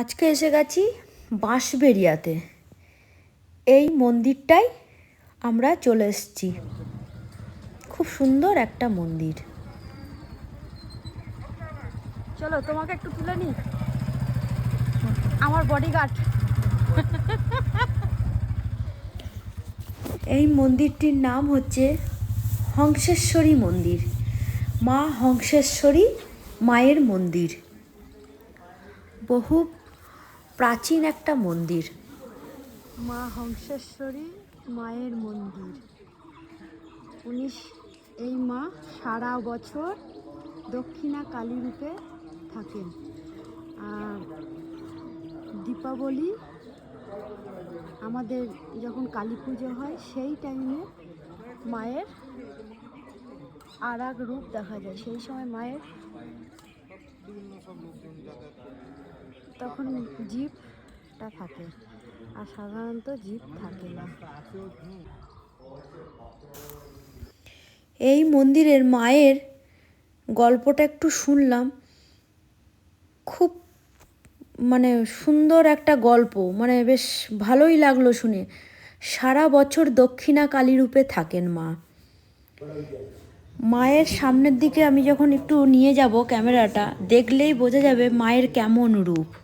আজকে এসে গেছি বাঁশবেরিয়াতে এই মন্দিরটাই আমরা চলে এসেছি। খুব সুন্দর একটা মন্দির। চলো তোমাকে একটু তুলে নি আমার বডিগার্ড এই মন্দিরটির নাম হচ্ছে হংসেশ্বরী মন্দির। মা হংসেশ্বরী মায়ের মন্দির। বহু প্রাচীন একটা মন্দির। মা হংসেশ্বরী মায়ের মন্দির। উনি এই মা সারা বছর দক্ষিণা কালী রূপে থাকেন। আর দীপাবলি আমাদের যখন কালী পুজো হয়, সেই টাইমে মায়ের আর রূপ দেখা যায়। সেই সময় মায়ের তখন জিপটা থাকে আর সাধারণত জিপ থাকে না। এই মন্দিরের মায়ের গল্পটা একটু শুনলাম। খুব মানে সুন্দর একটা গল্প মানে বেশ ভালোই লাগল শুনে। সারা বছর দক্ষিণা কালী রূপে থাকেন মা। মায়ের সামনের দিকে আমি যখন একটু নিয়ে যাব ক্যামেরাটা, দেখলেই বোঝা যাবে মায়ের কেমন রূপ।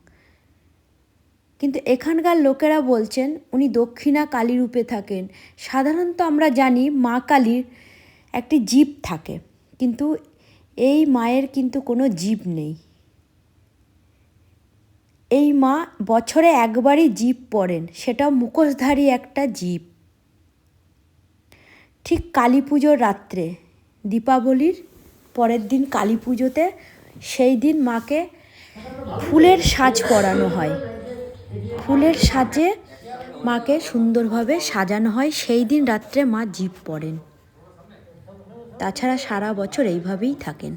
কিন্তু এখানকার লোকেরা বলছেন উনি দক্ষিণা কালী রূপে থাকেন। সাধারণত আমরা জানি মা কালীর একটি জীব থাকে। কিন্তু এই মায়ের কিন্তু কোনো জীব নেই। এই মা বছরে একবারই জীব পড়েন সেটা মুখোশধারী একটা জীব। ঠিক কালী পুজোর রাত্রে, দীপাবলির পরের দিন কালী পুজোতে সেই দিন মাকে ফুলের সাজ পরানো হয়। ফুলের সাজে মাকে সুন্দরভাবে সাজানো হয়। সেই দিন রাত্রে মা জীব পড়েন। তাছাড়া সারা বছর এইভাবেই থাকেন।